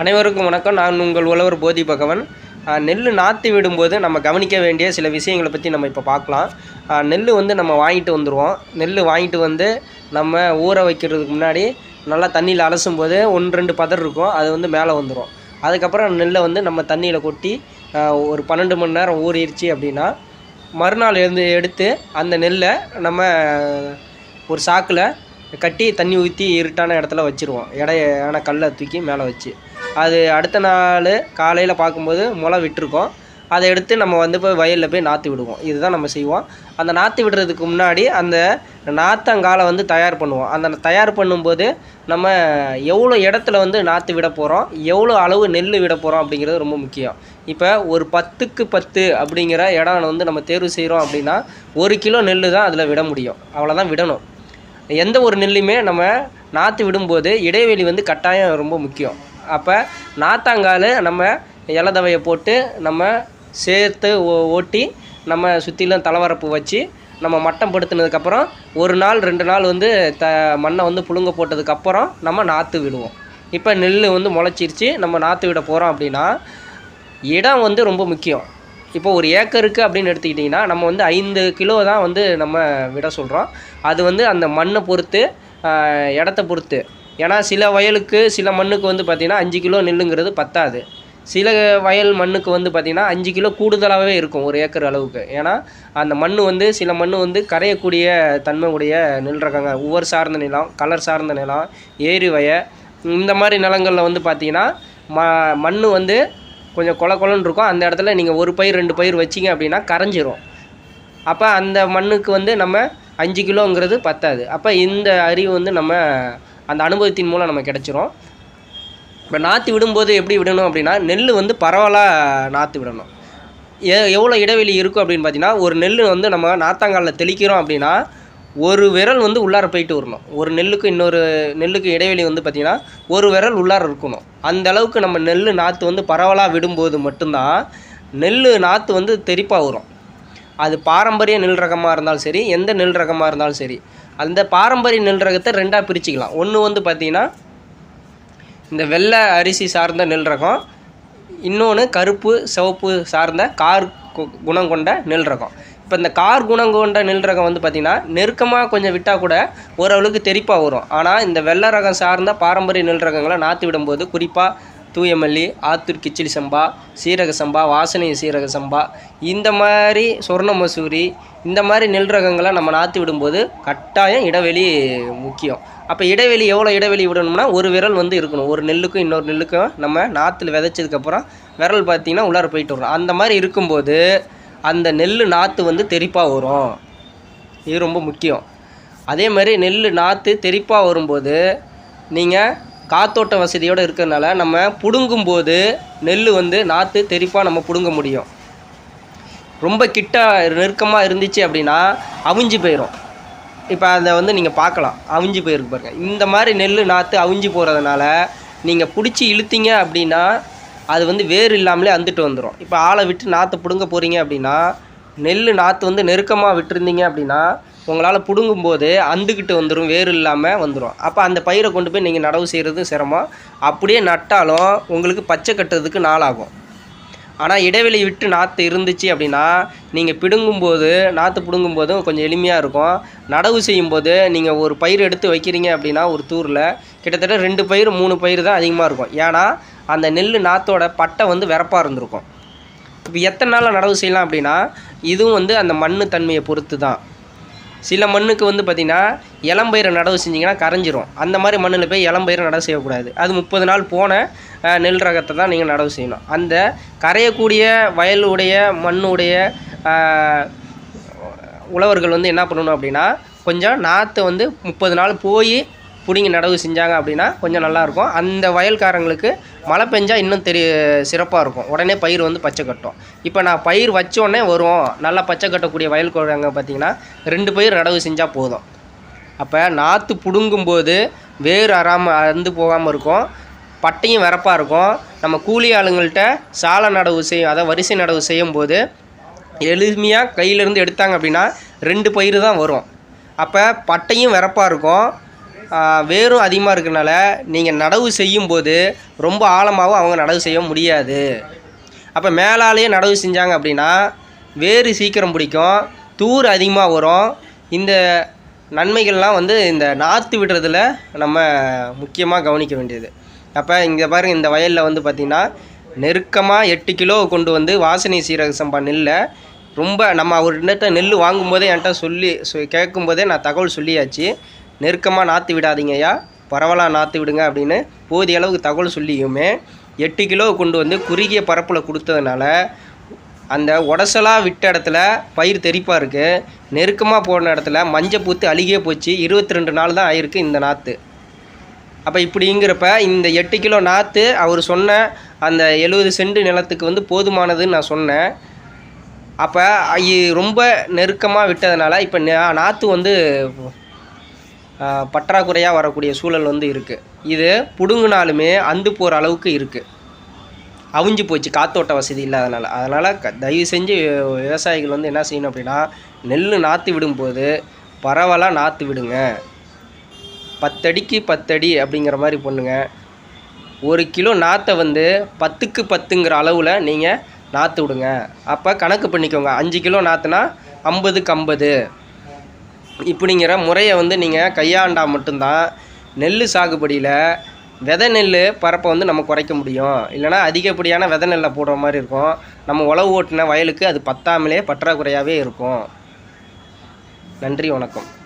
அனைவருக்கும் வணக்கம். நான் உங்கள் உழவர் போதி பகவன். நெல் நாற்று விடும்போது நம்ம கவனிக்க வேண்டிய சில விஷயங்களை பற்றி நம்ம இப்போ பார்க்கலாம். நெல் வந்து நம்ம வாங்கிட்டு வந்துடுவோம் நெல் வாங்கிட்டு வந்து நம்ம ஊற வைக்கிறதுக்கு முன்னாடி நல்லா தண்ணியில் அலசும் போது ஒன்று ரெண்டு பதர் இருக்கும். அது வந்து மேலே வந்துடும் அதுக்கப்புறம் நெல்லை வந்து நம்ம தண்ணியில் கொட்டி ஒரு பன்னெண்டு மணி நேரம் ஊறிடுச்சு அப்படின்னா மறுநாள் எழுந்து எடுத்து அந்த நெல்லை நம்ம ஒரு சாக்கில் கட்டி தண்ணி ஊற்றி இருட்டான இடத்துல வச்சுருவோம். இடையான கல்லை தூக்கி மேலே வச்சு. அது அடுத்த நாள் காலையில் பார்க்கும்போது முளை விட்டுருக்கோம். அதை எடுத்து நம்ம வந்து போய் வயலில் போய் நாற்று விடுவோம். இதுதான் நம்ம செய்வோம். அந்த நாற்று விடுறதுக்கு முன்னாடி அந்த நாற்றங்காலை வந்து தயார் பண்ணுவோம். அந்த தயார் பண்ணும்போது நம்ம எவ்வளோ இடத்துல வந்து நாற்று விட போகிறோம் எவ்வளோ அளவு நெல் விட போகிறோம் அப்படிங்கிறது ரொம்ப முக்கியம். இப்போ ஒரு பத்துக்கு பத்து அப்படிங்கிற இடம் வந்து நம்ம தேர்வு செய்கிறோம் அப்படின்னா ஒரு கிலோ நெல் தான் அதில் விட முடியும். அவ்வளோதான் விடணும். எந்த ஒரு நெல்லையுமே நம்ம நாற்று விடும்போது இடைவெளி வந்து கட்டாயம் ரொம்ப முக்கியம். அப்போ நாத்தாங்கால் நம்ம இலதவையை போட்டு நம்ம சேர்த்து ஓ- ஓட்டி நம்ம சுற்றிலும் தலைவரப்பு வச்சு நம்ம மட்டம் படுத்துனதுக்கப்புறம் ஒரு நாள் ரெண்டு நாள் வந்து த மண்ணை வந்து புழுங்க போட்டதுக்கப்புறம் நம்ம நாற்று விடுவோம். இப்போ நெல் வந்து முளைச்சிருச்சு. நம்ம நாற்று விட போகிறோம் அப்படின்னா இடம் வந்து ரொம்ப முக்கியம். இப்போ ஒரு ஏக்கருக்கு அப்படின்னு எடுத்துக்கிட்டிங்கன்னா நம்ம வந்து ஐந்து கிலோ தான் வந்து நம்ம விட சொல்கிறோம் அது வந்து அந்த மண்ணை பொறுத்து இடத்த பொறுத்து. ஏன்னா சில வயலுக்கு சில மண்ணுக்கு வந்து பார்த்திங்கன்னா அஞ்சு கிலோ நெல்லுங்கிறது பத்தாது. சில வயல் மண்ணுக்கு வந்து பார்த்திங்கன்னா அஞ்சு கிலோ கூடுதலாகவே இருக்கும் ஒரு ஏக்கர் அளவுக்கு. ஏன்னா அந்த மண் வந்து சில மண் வந்து கரையக்கூடிய தன்மை உடைய நெல் ரகங்க. ஒவ்வொரு சார்ந்த நிலம் கலர் சார்ந்த நிலம் ஏரி வய இந்த மாதிரி நிலங்களில் வந்து பார்த்திங்கன்னா ம மண் வந்து கொஞ்சம் கொல கொலன்னு இருக்கும். அந்த இடத்துல நீங்கள் ஒரு பயிர் ரெண்டு பயிர் வச்சிங்க அப்படின்னா கரைஞ்சிரும். அப்போ அந்த மண்ணுக்கு வந்து நம்ம அஞ்சு கிலோங்கிறது பத்தாது. அப்போ இந்த அறிவு வந்து நம்ம அந்த அனுபவத்தின் மூலம் நம்ம கிடச்சிரும். இப்போ நாற்று விடும்போது எப்படி விடணும் அப்படின்னா நெல் வந்து பரவலாக நாற்று விடணும். எ எவ்வளோ இடைவெளி இருக்கும் அப்படின்னு பார்த்தீங்கன்னா ஒரு நெல் வந்து நம்ம நாத்தாங்காலில் தெளிக்கிறோம் அப்படின்னா ஒரு விரல் வந்து உள்ளார போயிட்டு வரணும். ஒரு நெல்லுக்கு இன்னொரு நெல்லுக்கு இடைவெளி வந்து பார்த்திங்கன்னா ஒரு விரல் உள்ளார இருக்கணும். அந்த அளவுக்கு நம்ம நெல் நாற்று வந்து பரவலாக விடும்போது மட்டும்தான் நெல் நாற்று வந்து தெறிப்பாக வரும். அது பாரம்பரிய நெல் ரகமாக இருந்தாலும் சரி எந்த நெல் ரகமாக இருந்தாலும் சரி அந்த பாரம்பரிய நெல் ரகத்தை ரெண்டாக பிரிச்சுக்கலாம். ஒன்று வந்து பார்த்திங்கன்னா இந்த வெள்ளை அரிசி சார்ந்த நெல் ரகம் இன்னொன்று கருப்பு சிவப்பு சார்ந்த கார் கு- குணம் கொண்ட நெல் ரகம் இப்போ இந்த கார் குணம் கொண்ட நெல் ரகம் வந்து பார்த்திங்கன்னா நெருக்கமாக கொஞ்சம் விட்டால் கூட ஓரளவுக்கு தெறிப்பாக வரும். ஆனால் இந்த வெள்ளை ரகம் சார்ந்த பாரம்பரிய நெல் ரகங்களை நாற்று விடும்போது குறிப்பாக தூயமல்லி ஆத்தூர் கிச்சிலி சம்பா சீரக சம்பா வாசனை சீரக சம்பா இந்த மாதிரி சொர்ண மசூரி இந்த மாதிரி நெல் ரகங்களை நம்ம நாற்று விடும்போது கட்டாயம் இடைவெளி முக்கியம். அப்போ இடைவெளி எவ்வளோ இடைவெளி விடணும்னா ஒரு விரல் வந்து இருக்கணும். ஒரு நெல்லுக்கும் இன்னொரு நெல்லுக்கும் நம்ம நாற்றுல விதைச்சதுக்கப்புறம் விரல் பார்த்திங்கன்னா உள்ளார போயிட்டு வரும் அந்த மாதிரி இருக்கும்போது அந்த நெல் நாற்று வந்து தெறிப்பாக வரும். இது ரொம்ப முக்கியம். அதே மாதிரி நெல் நாற்று தெறிப்பாக வரும்போது நீங்கள் காத்தோட்ட வசதியோடு இருக்கிறதுனால நம்ம பிடுங்கும்போது நெல் வந்து நாற்று தெறிப்பாக நம்ம பிடுங்க முடியும். ரொம்ப கிட்ட நெருக்கமாக இருந்துச்சு அப்படின்னா அவிஞ்சு போயிடும் இப்போ அதை வந்து நீங்கள் பார்க்கலாம் அவிஞ்சு போயிருக்கு பாருங்கள் இந்த மாதிரி நெல் நாற்று அவிஞ்சு போகிறதுனால நீங்கள் பிடிச்சி இழுத்தீங்க அப்படின்னா அது வந்து வேர் இல்லாமலே அந்துட்டு வந்துடும் இப்போ ஆளை விட்டு நாற்று பிடுங்க போகிறீங்க அப்படின்னா நெல் நாற்று வந்து நெருக்கமாக விட்டுருந்தீங்க அப்படின்னா உங்களால் பிடுங்கும்போது அந்துக்கிட்டு வந்துடும் வேர் இல்லாமல் வந்துடும் அப்போ அந்த பயிரை கொண்டு போய் நீங்கள் நடவு செய்கிறது சிரமம். அப்படியே நட்டாலும் உங்களுக்கு பச்சை கட்டுறதுக்கு நாளாகும். ஆனால் இடைவெளி விட்டு நாற்று இருந்துச்சு அப்படின்னா நீங்கள் பிடுங்கும்போது நாற்று பிடுங்கும்போதும் கொஞ்சம் எளிமையாக இருக்கும். நடவு செய்யும்போது நீங்கள் ஒரு பயிர் எடுத்து வைக்கிறீங்க அப்படின்னா ஒரு தூரில் கிட்டத்தட்ட ரெண்டு பயிர் மூணு பயிர் தான் அதிகமாக இருக்கும். ஏன்னா அந்த நெல் நாற்றோட பட்டை வந்து விறப்பாக இருந்திருக்கும். இப்போ எத்தனை நாளில் நடவு செய்யலாம் அப்படின்னா இதுவும் வந்து அந்த மண்ணு தன்மையை பொறுத்து தான் சில மண்ணுக்கு வந்து பார்த்திங்கன்னா இளம்பயிரை நடவு செஞ்சிங்கன்னா கரைஞ்சிரும். அந்த மாதிரி மண்ணில் போய் இளம்பயிரை நடவு செய்யக்கூடாது. அது முப்பது நாள் போன நெல் ரகத்தை தான் நீங்கள் நடவு செய்யணும். அந்த கரையக்கூடிய வயலுடைய மண்ணுடைய உழவர்கள் வந்து என்ன பண்ணணும் அப்படின்னா கொஞ்சம் நாற்று வந்து முப்பது நாள் போய் பிடுங்கி நடவு செஞ்சாங்க அப்படின்னா கொஞ்சம் நல்லாயிருக்கும். அந்த வயல்காரங்களுக்கு மழை பெஞ்சால் இன்னும் தெரிய சிறப்பாக இருக்கும். உடனே பயிர் வந்து பச்சை கட்டும். இப்போ நான் பயிர் வச்சோடனே வருவோம். வரும் நல்லா பச்சை கட்டக்கூடிய வயல்காரங்க பார்த்திங்கன்னா ரெண்டு பயிர் நடவு செஞ்சால் போதும். அப்போ நாற்று பிடுங்கும்போது வேர் அறாமல் அறந்து போகாமல் இருக்கும். பட்டையும் வரப்பாக இருக்கும். நம்ம கூலி ஆளுங்கள்கிட்ட சாலை நடவு செய்யும் அதாவது வரிசை நடவு செய்யும்போது எளிமையாக கையிலேருந்து எடுத்தாங்க அப்படின்னா ரெண்டு பயிர் தான் வரும். அப்போ பட்டையும் வரப்பாக இருக்கும். வேரும் அதிகமாக இருக்கிறனால நீங்கள் நடவு செய்யும்போது ரொம்ப ஆழமாகவும் அவங்க நடவு செய்ய முடியாது. அப்போ மேலாலேயே நடவு செஞ்சாங்க அப்படின்னா வேர் சீக்கிரம் பிடிக்கும் தூர் அதிகமாக வரும். இந்த நன்மைகள்லாம் வந்து இந்த நாற்று விடுறதுல நம்ம முக்கியமாக கவனிக்க வேண்டியது. அப்போ இங்கே பாருங்க இந்த வயலில் வந்து பார்த்திங்கன்னா நெருக்கமாக எட்டு கிலோ கொண்டு வந்து வாசனை சீரக சம்பா நெல்லை ரொம்ப நம்ம அவர்கிட்ட நெல் வாங்கும்போதே என்கிட்ட சொல்லி சொ- கேட்கும்போதே நான் தகவல் சொல்லியாச்சு. நெருக்கமாக நாற்று விடாதீங்கய்யா. பரவலாக நாற்று விடுங்க அப்படின்னு போதிய அளவுக்கு தகவல் சொல்லியுமே எட்டு கிலோ கொண்டு வந்து குறுகிய பரப்பில் கொடுத்ததுனால அந்த உடசலாக விட்ட இடத்துல பயிர் தெறிப்பாக இருக்குது நெருக்கமாக போன இடத்துல மஞ்சள் பூத்து அழுகியே போச்சு. இருபத்தி ரெண்டு நாள் தான் ஆயிருக்கு இந்த நாற்று அப்போ இப்படிங்கிறப்ப இந்த எட்டு கிலோ நாற்று அவர் சொன்ன அந்த எழுபது சென்ட் நிலத்துக்கு வந்து போதுமானதுன்னு நான் சொன்னேன். அப்போ ரொம்ப நெருக்கமாக விட்டதுனால இப்போ நாற்று வந்து பற்றாக்குறையாக வரக்கூடிய சூழல் வந்து இருக்குது இது புடுங்கினாலுமே அந்து போகிற அளவுக்கு இருக்குது அவிஞ்சு போச்சு காத்தோட்ட வசதி இல்லாதனால. அதனால் க தயவு செஞ்சு விவசாயிகள் வந்து என்ன செய்யணும் அப்படின்னா நெல் நாற்று விடும்போது பரவலாக நாற்று விடுங்க. பத்தடிக்கு பத்தடி அப்படிங்கிற மாதிரி பண்ணுங்க. ஒரு கிலோ நாற்றை வந்து பத்துக்கு பத்துங்கிற அளவில் நீங்கள் நாற்று விடுங்க. அப்போ கணக்கு பண்ணிக்கோங்க. அஞ்சு கிலோ நாற்றுனா ஐம்பதுக்கு ஐம்பது. இப்படிங்கிற முறையை வந்து நீங்கள் கையாண்டா மட்டும்தான் நெல் சாகுபடியில் விதை நெல் பரப்பை வந்து நம்ம குறைக்க முடியும். இல்லைனா அதிகப்படியான விதை நெல்லை போடுற மாதிரி இருக்கும். நம்ம உழவு ஓட்டின வயலுக்கு அது பத்தாமலே பற்றாக்குறையாகவே இருக்கும். நன்றி வணக்கம்.